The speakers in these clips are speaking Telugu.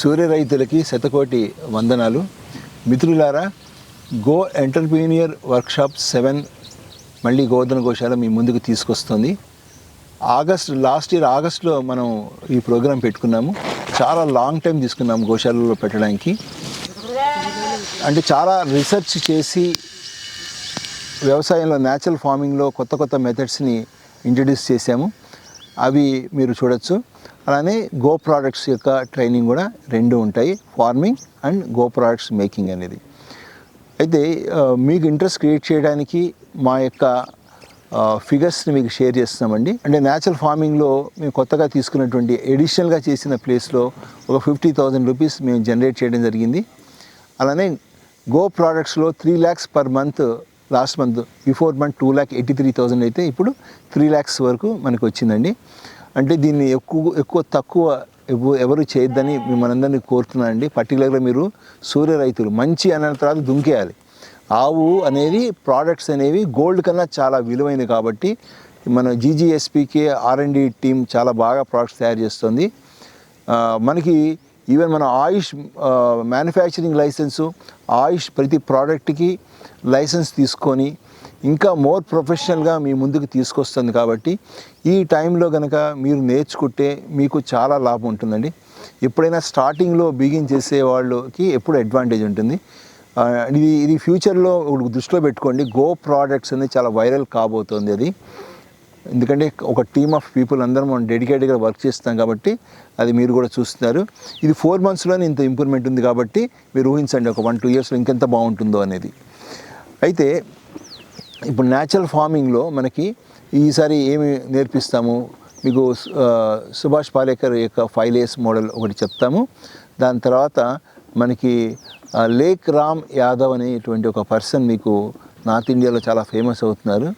సూర్య రైతులకి శతకోటి వందనాలు. మిత్రులారా గో ఎంటర్ప్రీనియర్ వర్క్షాప్ సెవెన్ మళ్ళీ గోవర్ధన గోశాల మీ ముందుకు తీసుకొస్తుంది. ఆగస్ట్ లాస్ట్ ఇయర్ ఆగస్ట్లో మనం ఈ ప్రోగ్రాం పెట్టుకున్నాము. చాలా లాంగ్ టైం తీసుకున్నాము గోశాలలో పెట్టడానికి. అంటే చాలా రీసెర్చ్ చేసి వ్యవసాయంలో న్యాచురల్ ఫార్మింగ్లో కొత్త కొత్త మెథడ్స్ని ఇంట్రడ్యూస్ చేశాము. అవి మీరు చూడొచ్చు. అలానే గో ప్రోడక్ట్స్ యొక్క ట్రైనింగ్ కూడా రెండు ఉంటాయి ఫార్మింగ్ అండ్ గో ప్రోడక్ట్స్ మేకింగ్ అనేది. అయితే మీకు ఇంట్రెస్ట్ క్రియేట్ చేయడానికి మా యొక్క ఫిగర్స్ని మీకు షేర్ చేస్తున్నామండి. అంటే న్యాచురల్ ఫార్మింగ్లో మేము కొత్తగా తీసుకున్నటువంటి ఎడిషనల్గా చేసిన ప్లేస్లో ఒక ఫిఫ్టీ థౌజండ్ రూపీస్ మేము జనరేట్ చేయడం జరిగింది. అలానే గో ప్రోడక్ట్స్లో three lakhs per month last month before month two lakh eighty three thousand అయితే ఇప్పుడు త్రీ ల్యాక్స్ వరకు మనకు వచ్చిందండి. అంటే దీన్ని ఎక్కువ ఎక్కువ తక్కువ ఎవరు చేయొద్దని మిమ్మల్ని అందరినీ కోరుతున్నానండి. పర్టికులర్గా మీరు సూర్య రైతులు మంచి అన్న తర్వాత దుంకేయాలి. ఆవు అనేది ప్రోడక్ట్స్ అనేవి గోల్డ్ కన్నా చాలా విలువైనవి కాబట్టి మన జీజీఎస్పీకే ఆర్ఎండి టీం చాలా బాగా ప్రోడక్ట్స్ తయారు చేస్తుంది. మనకి ఈవెన్ మన ఆయుష్ మ్యానుఫ్యాక్చరింగ్ లైసెన్సు ఆయుష్ ప్రతి ప్రోడక్ట్కి లైసెన్స్ తీసుకొని ఇంకా మోర్ ప్రొఫెషనల్గా మీ ముందుకు తీసుకొస్తుంది కాబట్టి ఈ టైంలో కనుక మీరు నేర్చుకుంటే మీకు చాలా లాభం ఉంటుందండి. ఎప్పుడైనా స్టార్టింగ్లో బిగిన్ చేసే వాళ్ళకి ఎప్పుడు అడ్వాంటేజ్ ఉంటుంది. ఇది ఇది ఫ్యూచర్లో దృష్టిలో పెట్టుకోండి. గో ప్రోడక్ట్స్ అనేది చాలా వైరల్ కాబోతోంది అది. ఎందుకంటే ఒక టీమ్ ఆఫ్ పీపుల్ అందరం మనం డెడికేటెడ్గా వర్క్ చేస్తాం కాబట్టి అది మీరు కూడా చూస్తున్నారు. ఇది ఫోర్ మంత్స్లోనే ఇంత ఇంప్రూవ్మెంట్ ఉంది కాబట్టి మీరు ఊహించండి ఒక వన్ టూ ఇయర్స్లో ఇంకెంత బాగుంటుందో అనేది. అయితే ఇప్పుడు న్యాచురల్ ఫార్మింగ్లో మనకి ఈసారి ఏమి నేర్పిస్తాము? మీకు సుభాష్ పాలేకర్ యొక్క ఫైవ్ ఇయర్స్ మోడల్ ఒకటి చెప్తాము. దాని తర్వాత మనకి లేక్ రామ్ యాదవ్ అనేటువంటి ఒక పర్సన్ మీకు నార్త్ ఇండియాలో చాలా ఫేమస్ అవుతున్నారు.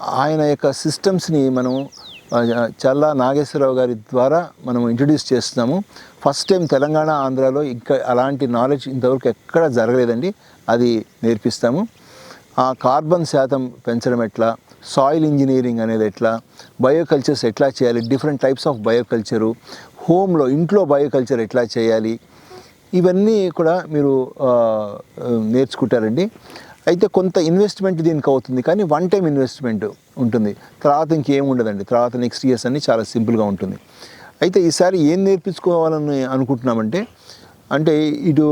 ఆయన యొక్క సిస్టమ్స్ని మనం ఆ, చల్లా నాగేశ్వరరావు గారి ద్వారా మనం ఇంట్రడ్యూస్ చేస్తున్నాము. ఫస్ట్ టైం తెలంగాణ ఆంధ్రాలో ఇంకా అలాంటి నాలెడ్జ్ ఇంతవరకు ఎక్కడ జరగలేదండి. అది నేర్పిస్తాము. ఆ కార్బన్ శాతం పెంచడం ఎట్లా? సాయిల్ ఇంజనీరింగ్ అనేది ఎట్లా? బయోకల్చర్స్ ఎట్లా చేయాలి? Different types of bioculture. హోమ్లో ఇంట్లో బయోకల్చర్ ఎట్లా చేయాలి? ఇవన్నీ కూడా మీరు నేర్చుకుంటారండి. అయితే కొంత ఇన్వెస్ట్మెంట్ దీనికి అవుతుంది కానీ వన్ టైం ఇన్వెస్ట్మెంట్ ఉంటుంది. తర్వాత ఇంకేం ఉండదండి తర్వాత నెక్స్ట్ ఇయర్స్ అన్ని చాలా సింపుల్గా ఉంటుంది. అయితే ఈసారి ఏం నేర్పించుకోవాలని అనుకుంటున్నామంటే అంటే ఇటు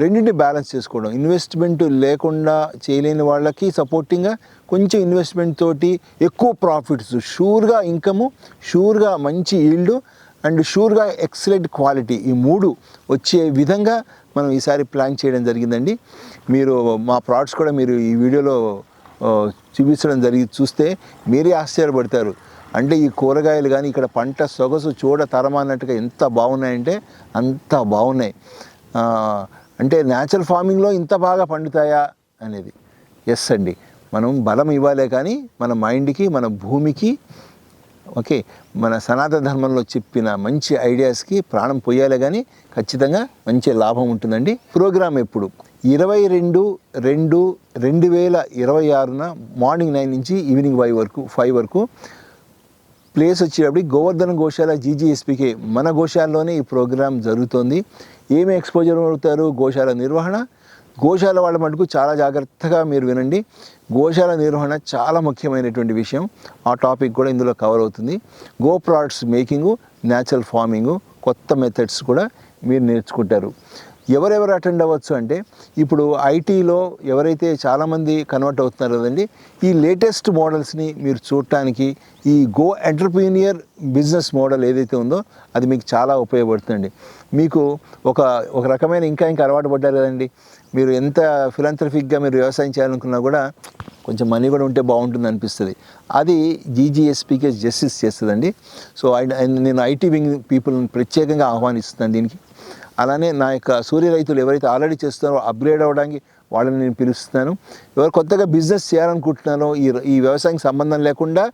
రెండింటి బ్యాలెన్స్ చేసుకోవడం. ఇన్వెస్ట్మెంట్ లేకుండా చేయలేని వాళ్ళకి సపోర్టింగ్గా కొంచెం ఇన్వెస్ట్మెంట్ తోటి ఎక్కువ ప్రాఫిట్స్ షూర్గా ఇన్కము షూర్గా మంచి ఈల్డ్ అండ్ షూర్గా ఎక్సలెంట్ క్వాలిటీ ఈ మూడు వచ్చే విధంగా మనం ఈసారి ప్లాన్ చేయడం జరిగిందండి. మీరు మా ప్రోడక్ట్స్ కూడా మీరు ఈ వీడియోలో చూపించడం జరిగి చూస్తే మీరే ఆశ్చర్యపడతారు. అంటే ఈ కూరగాయలు కానీ ఇక్కడ పంట సొగసు చూడ తరమన్నట్టుగా ఎంత బాగున్నాయంటే అంత బాగున్నాయి. అంటే న్యాచురల్ ఫార్మింగ్లో ఇంత బాగా పండుతాయా అనేది. ఎస్ అండి. మనం బలం ఇవ్వాలే కానీ మన మైండ్కి మన భూమికి ఓకే మన సనాతన ధర్మంలో చెప్పిన మంచి ఐడియాస్కి ప్రాణం పోయాలే కానీ ఖచ్చితంగా మంచి లాభం ఉంటుందండి. ప్రోగ్రామ్ ఎప్పుడు? ఇరవై రెండు రెండు రెండు వేల ఇరవై ఆరున మార్నింగ్ నైన్ నుంచి ఈవినింగ్ ఫైవ్ వరకు ఫైవ్ వరకు ప్లేస్ వచ్చేటప్పటికి గోవర్ధన గోశాల జీజీఎస్పీకే మన గోశాలలోనే ఈ ప్రోగ్రాం జరుగుతోంది. ఏమి ఎక్స్పోజర్ అవుతారు గోశాల నిర్వహణ. గోశాల వాళ్ళ మటుకు చాలా జాగ్రత్తగా మీరు వినండి. గోశాల నిర్వహణ చాలా ముఖ్యమైనటువంటి విషయం. ఆ టాపిక్ కూడా ఇందులో కవర్ అవుతుంది. గో ప్రోడక్ట్స్ మేకింగు న్యాచురల్ ఫార్మింగు కొత్త మెథడ్స్ కూడా మీరు నేర్చుకుంటారు. ఎవరెవరు అటెండ్ అవ్వచ్చు అంటే ఇప్పుడు ఐటీలో ఎవరైతే చాలామంది కన్వర్ట్ అవుతున్నారు కదండి ఈ లేటెస్ట్ మోడల్స్ని మీరు చూడటానికి ఈ గో ఎంటర్ప్రీనియర్ బిజినెస్ మోడల్ ఏదైతే ఉందో అది మీకు చాలా ఉపయోగపడుతుంది మీకు ఒక ఒక రకమైన ఇంకా ఇంకా అలవాటు పడ్డారు కదండి మీరు ఎంత ఫిలాంథ్రఫిక్గా మీరు వ్యవసాయం చేయాలనుకున్నా కూడా కొంచెం మనీ కూడా ఉంటే బాగుంటుంది అనిపిస్తుంది. అది జీజీఎస్పీకే జస్టిస్ చేస్తుందండి. సో నేను ఐటీ వింగ్ పీపుల్ని ప్రత్యేకంగా ఆహ్వానిస్తున్నాను దీనికి. అలానే నా యొక్క సూర్య రైతులు ఎవరైతే ఆల్రెడీ చేస్తున్నారో అప్గ్రేడ్ అవ్వడానికి వాళ్ళని నేను పిలుస్తున్నాను. ఎవరు కొత్తగా బిజినెస్ చేయాలనుకుంటున్నారో ఈ ఈ వ్యవసాయం సంబంధం లేకుండా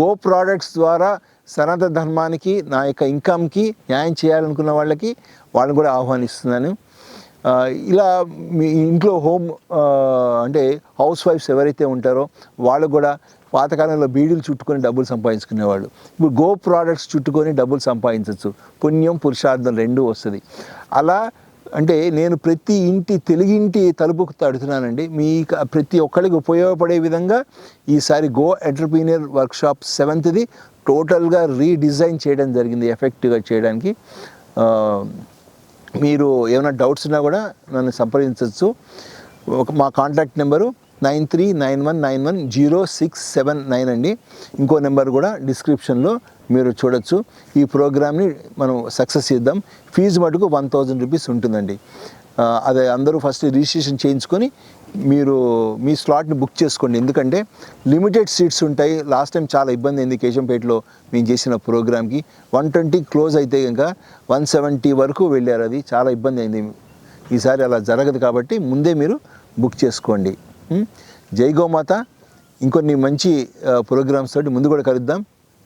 గో ప్రోడక్ట్స్ ద్వారా సనాతన ధర్మానికి నా యొక్క ఇన్కమ్కి న్యాయం చేయాలనుకున్న వాళ్ళకి వాళ్ళని కూడా ఆహ్వానిస్తున్నాను. ఇలా మీ ఇంట్లో హోమ్ అంటే హౌస్ వైఫ్స్ ఎవరైతే ఉంటారో వాళ్ళు కూడా పాతకాలంలో బీడీలు చుట్టుకొని డబ్బులు సంపాదించుకునేవాళ్ళు. ఇప్పుడు గో ప్రోడక్ట్స్ చుట్టుకొని డబ్బులు సంపాదించవచ్చు పుణ్యం పురుషార్థం రెండూ వస్తుంది. అలా అంటే నేను ప్రతి ఇంటి తెలుగింటి తలుపుకు తడుతున్నానండి. మీ ప్రతి ఒక్కరికి ఉపయోగపడే విధంగా ఈసారి గో ఎంటర్ప్రీనియర్ వర్క్షాప్ సెవెంత్ది టోటల్గా రీడిజైన్ చేయడం జరిగింది ఎఫెక్టివ్గా చేయడానికి. మీరు ఏమైనా డౌట్స్ ఉన్నా కూడా నన్ను సంప్రదించవచ్చు ఒక మా contact number nine three nine one nine one zero six seven nine అండి. ఇంకో నెంబర్ కూడా డిస్క్రిప్షన్లో మీరు చూడొచ్చు. ఈ ప్రోగ్రామ్ని మనం సక్సెస్ చేద్దాం. ఫీజు మటుకు వన్ థౌజండ్ రూపీస్ ఉంటుందండి. అదే అందరూ ఫస్ట్ రిజిస్ట్రేషన్ చేయించుకొని మీరు మీ స్లాట్ని బుక్ చేసుకోండి. ఎందుకంటే లిమిటెడ్ సీట్స్ ఉంటాయి. లాస్ట్ టైం చాలా ఇబ్బంది అయింది కేశంపేటలో మేము చేసిన ప్రోగ్రామ్కి. వన్ ట్వంటీ క్లోజ్ అయితే కనుక వన్ సెవెంటీ వరకు వెళ్ళారు. అది చాలా ఇబ్బంది అయింది. ఈసారి అలా జరగదు కాబట్టి ముందే మీరు బుక్ చేసుకోండి. జై గోమాత. ఇంకొన్ని మంచి ప్రోగ్రామ్స్ తోటి ముందు కూడా కలుద్దాం.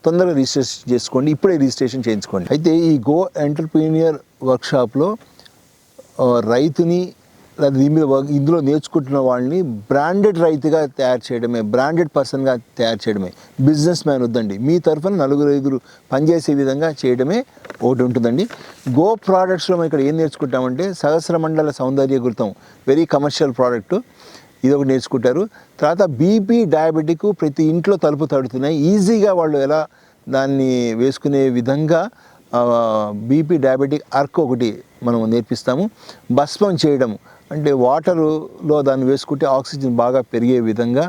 తొందరగా రిజిస్ట్రేషన్ చేసుకోండి ఇప్పుడే రిజిస్ట్రేషన్ చేయించుకోండి. అయితే ఈ గో ఎంటర్ప్రీనియర్ వర్క్షాప్లో రైతుని లేదా దీని మీద ఇందులో నేర్చుకుంటున్న వాళ్ళని బ్రాండెడ్ రైతుగా తయారు చేయడమే బ్రాండెడ్ పర్సన్గా తయారు చేయడమే. బిజినెస్ మ్యాన్ వద్దండి. మీ తరఫున నలుగురు ఐదుగురు పనిచేసే విధంగా చేయడమే ఒకటి ఉంటుందండి. గో ప్రోడక్ట్స్లో మనం ఇక్కడ ఏం నేర్చుకుంటామంటే సహస్రమండల సౌందర్య గుర్తం వెరీ కమర్షియల్ ప్రోడక్ట్. ఇది ఒకటి నేర్చుకుంటారు. తర్వాత బీపీ డయాబెటిక్ ప్రతి ఇంట్లో తలుపు తడుతున్నాయి. ఈజీగా వాళ్ళు ఎలా దాన్ని వేసుకునే విధంగా బీపీ డయాబెటిక్ అర్క్ ఒకటి మనం నేర్పిస్తాము. భస్మం చేయడం అంటే వాటరులో దాన్ని వేసుకుంటే ఆక్సిజన్ బాగా పెరిగే విధంగా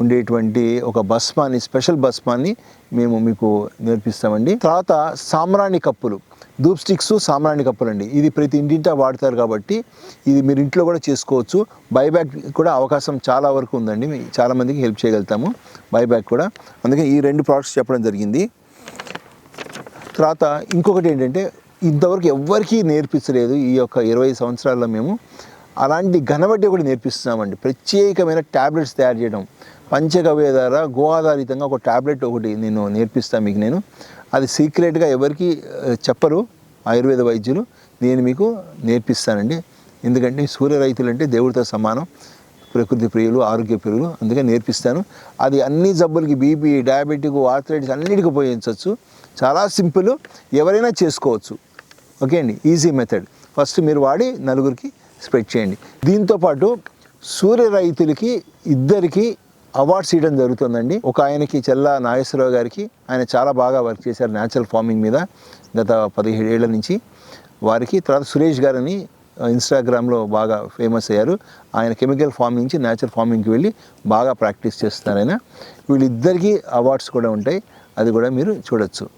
ఉండేటువంటి ఒక భస్మాన్ని స్పెషల్ భస్మాన్ని మేము మీకు నేర్పిస్తామండి. తర్వాత సామ్రాణి కప్పులు ధూప్ స్టిక్స్ సామ్రాణి కప్పులు అండి ఇది ప్రతి ఇంటింటా వాడతారు కాబట్టి ఇది మీరు ఇంట్లో కూడా చేసుకోవచ్చు. బైబ్యాక్ కూడా అవకాశం చాలా వరకు ఉందండి. చాలామందికి హెల్ప్ చేయగలుగుతాము బైబ్యాక్ కూడా. అందుకే ఈ రెండు ప్రోడక్ట్స్ చెప్పడం జరిగింది. తర్వాత ఇంకొకటి ఏంటంటే ఇంతవరకు ఎవ్వరికీ నేర్పించలేదు ఈ యొక్క ఇరవై సంవత్సరాల్లో మేము. అలాంటి ఘనవడ్డీ ఒకటి నేర్పిస్తున్నామండి. ప్రత్యేకమైన ట్యాబ్లెట్స్ తయారు చేయడం. పంచగవ్యధార గో ఆధారితంగా ఒక ట్యాబ్లెట్ ఒకటి నేను నేర్పిస్తాను మీకు నేను. అది సీక్రెట్గా ఎవరికి చెప్పరు. ఆయుర్వేద వైద్యులు. నేను మీకు నేర్పిస్తానండి. ఎందుకంటే సూర్య రైతులు అంటే దేవుడితో సమానం. ప్రకృతి ప్రియులు ఆరోగ్య ప్రియులు. అందుకే నేర్పిస్తాను. అది అన్ని జబ్బులకి బీపీ డయాబెటిక్ ఆర్థరైటిస్ అన్నిటికీ ఉపయోగించవచ్చు చాలా సింపుల్. ఎవరైనా చేసుకోవచ్చు. ఓకే అండి. Easy method. ఫస్ట్ మీరు వాడి నలుగురికి స్ప్రెడ్ చేయండి. దీంతోపాటు సూర్య రైతులకి ఇద్దరికి అవార్డ్స్ ఇవ్వడం జరుగుతుందండి. ఒక ఆయనకి చెల్ల నాగేశ్వరరావు గారికి ఆయన చాలా బాగా వర్క్ చేశారు న్యాచురల్ ఫార్మింగ్ మీద గత పదిహేడు ఏళ్ళ నుంచి. వారికి తర్వాత సురేష్ గారని ఇన్స్టాగ్రామ్లో బాగా ఫేమస్ అయ్యారు. ఆయన కెమికల్ ఫార్మింగ్ నుంచి న్యాచురల్ ఫార్మింగ్కి వెళ్ళి బాగా ప్రాక్టీస్ చేస్తున్నారు ఆయన. వీళ్ళిద్దరికీ అవార్డ్స్ కూడా ఉంటాయి. అది కూడా మీరు చూడొచ్చు.